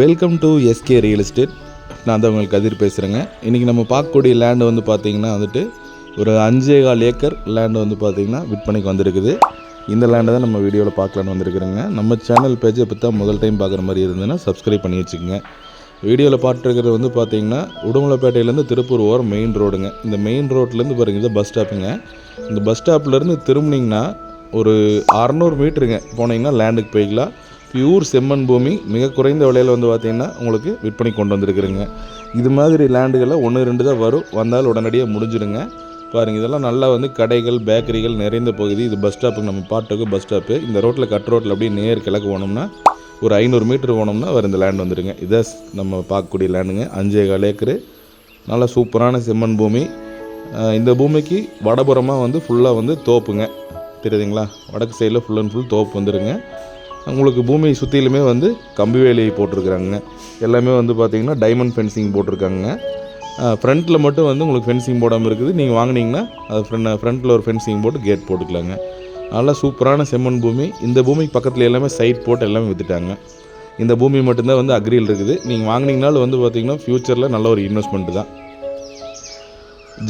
Welcome to SK real estate நான் தான் உங்களுக்கு கதிர் பேசுகிறேங்க இன்றைக்கி நம்ம பார்க்கக்கூடிய லேண்டு வந்து பார்த்திங்கன்னா வந்துட்டு ஒரு அஞ்சே கால் ஏக்கர் லேண்டு வந்து பார்த்திங்கன்னா விற்பனைக்கு வந்திருக்குது. இந்த லேண்டை தான் நம்ம வீடியோவில் பார்க்கலான்னு வந்திருக்குறேங்க. நம்ம சேனல் பேஜை இப்போ தான் முதல் டைம் பார்க்குற மாதிரி இருந்ததுன்னா சப்ஸ்கிரைப் பண்ணி வச்சுக்கோங்க. வீடியோவில் பார்த்துருக்கிறது வந்து பார்த்திங்கன்னா உடுமலைப்பேட்டையிலேருந்து திருப்பூர் ஓரம் மெயின் ரோடுங்க இந்த மெயின் ரோட்லேருந்து பாருங்கள் இது பஸ் ஸ்டாப்புங்க இந்த பஸ் ஸ்டாப்லேருந்து திரும்பினீங்கன்னா ஒரு அறநூறு மீட்டருங்க போனீங்கன்னா லேண்டுக்கு போய்க்கலாம். பியூர் செம்மண் பூமி மிக குறைந்த விலையில் வந்து பார்த்திங்கன்னா உங்களுக்கு விற்பனை கொண்டு வந்திருக்குறேங்க இது மாதிரி லேண்டுகளில் ஒன்று ரெண்டு தான் வரும். வந்தால் உடனடியாக முடிஞ்சிடுங்க. பாருங்கள் இதெல்லாம் நல்லா வந்து கடைகள் பேக்கரிகள் நிறைந்த பகுதி. இது பஸ் ஸ்டாப்புக்கு நம்ம பாட்டுக்கு பஸ் ஸ்டாப்பு இந்த ரோட்டில் கட் ரோட்டில் அப்படியே நேர் கிழக்கு போனோம்னா ஒரு ஐநூறு மீட்டர் போனோம்னா வேறு இந்த லேண்ட் வந்துடுங்க இதான் நம்ம பார்க்கக்கூடிய லேண்டுங்க அஞ்சே கால் ஏக்கரு. நல்லா சூப்பரான செம்மண் பூமி. இந்த பூமிக்கு வடபுறமாக வந்து ஃபுல்லாக வந்து தோப்புங்க. தெரியுதுங்களா? வடக்கு சைடில் ஃபுல் அண்ட் ஃபுல் தோப்பு வந்துடுங்க உங்களுக்கு பூமி சுற்றிலுமே வந்து கம்பி வேலி போட்டிருக்கிறாங்க. எல்லாமே வந்து பார்த்திங்கன்னா டைமண்ட் ஃபென்சிங் போட்டிருக்காங்க. ஃப்ரண்ட்டில் மட்டும் வந்து உங்களுக்கு ஃபென்சிங் போடாமல் இருக்குது. நீங்கள் வாங்கினீங்கன்னா அது ஃப்ரெண்ட் ஃப்ரண்ட்டில் ஒரு ஃபென்சிங் போட்டு கேட் போட்டுக்கலாங்க. நல்லா சூப்பரான செம்மண் பூமி. இந்த பூமிக்கு பக்கத்தில் எல்லாமே சைட் போட்டு எல்லாமே விற்றுட்டாங்க இந்த பூமி மட்டும்தான் வந்து அக்ரியில் இருக்குது. நீங்கள் வாங்கினீங்கனாலும் வந்து பார்த்திங்கன்னா ஃப்யூச்சரில் நல்ல ஒரு இன்வெஸ்ட்மெண்ட் தான்.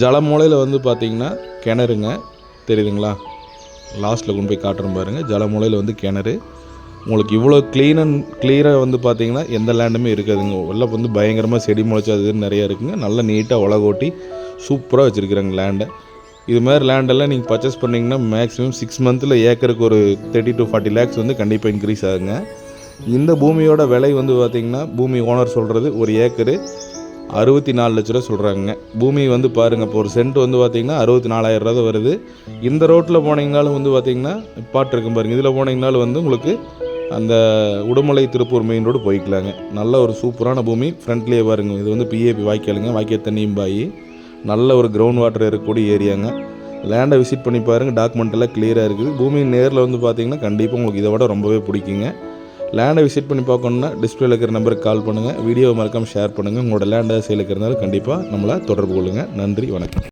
ஜலமூலையில் வந்து பார்த்திங்கன்னா கிணறுங்க. தெரியுதுங்களா? லாஸ்ட்டில் கொண்டு போய் காட்டுறோம் பாருங்கள் ஜலமூலையில் வந்து கிணறு. உங்களுக்கு இவ்வளோ க்ளீன் அண்ட் கிளியராக வந்து பார்த்தீங்கன்னா எந்த லேண்டுமே இருக்காதுங்க. எல்லாம் வந்து பயங்கரமாக செடி முளைச்சி அது நிறையா இருக்குங்க. நல்லா நீட்டாக உலகோட்டி சூப்பராக வச்சுருக்குறாங்க லேண்டை இது மாதிரி லேண்டெல்லாம் நீங்கள் பர்ச்சேஸ் பண்ணிங்கன்னா மேக்ஸிமம் சிக்ஸ் மந்த்தில் ஏக்கருக்கு ஒரு தேர்ட்டி டு ஃபார்ட்டி லேக்ஸ் வந்து கண்டிப்பாக இன்க்ரீஸ் ஆகுங்க. இந்த பூமியோட விலை வந்து பார்த்திங்கன்னா பூமி ஓனர் சொல்கிறது ஒரு ஏக்கரு அறுபத்தி நாலு லட்ச ரூபா சொல்கிறாங்க பூமி வந்து பாருங்கள் இப்போ ஒரு சென்ட் வந்து பார்த்திங்கன்னா அறுபத்தி நாலாயிரம் ரூபா வருது. இந்த ரோட்டில் போனீங்கனாலும் வந்து பார்த்திங்கன்னா பாட்டு இருக்கும் பாருங்கள் இதில் போனீங்கனாலும் வந்து உங்களுக்கு அந்த உடுமலை திருப்பூர் மெயின் ரோடு போய்க்கலாங்க. நல்ல ஒரு சூப்பரான பூமி. ஃப்ரண்ட்லேயே பாருங்க. இது வந்து பிஏபி வாய்க்காலுங்க. வாய்க்கால் தண்ணியும் பாய் நல்ல ஒரு கிரவுண்ட் வாட்டர் இருக்கக்கூடிய ஏரியாங்க. லேண்டை விசிட் பண்ணி பாருங்கள் டாக்குமெண்ட் எல்லாம் கிளியராக இருக்குது. பூமி நேரில் வந்து பார்த்தீங்கன்னா கண்டிப்பாக உங்களுக்கு இதை விட ரொம்பவே பிடிக்குங்க. லேண்டை விசிட் பண்ணி பார்க்கணுன்னா டிஸ்பிளேல இருக்கிற நம்பருக்கு கால் பண்ணுங்கள் வீடியோ மறக்காமல் ஷேர் பண்ணுங்கள் உங்களோட லேண்டை சேல் இருக்கிறதுனால கண்டிப்பாக நம்மளை தொடர்பு கொள்ளுங்கள் நன்றி. வணக்கம்.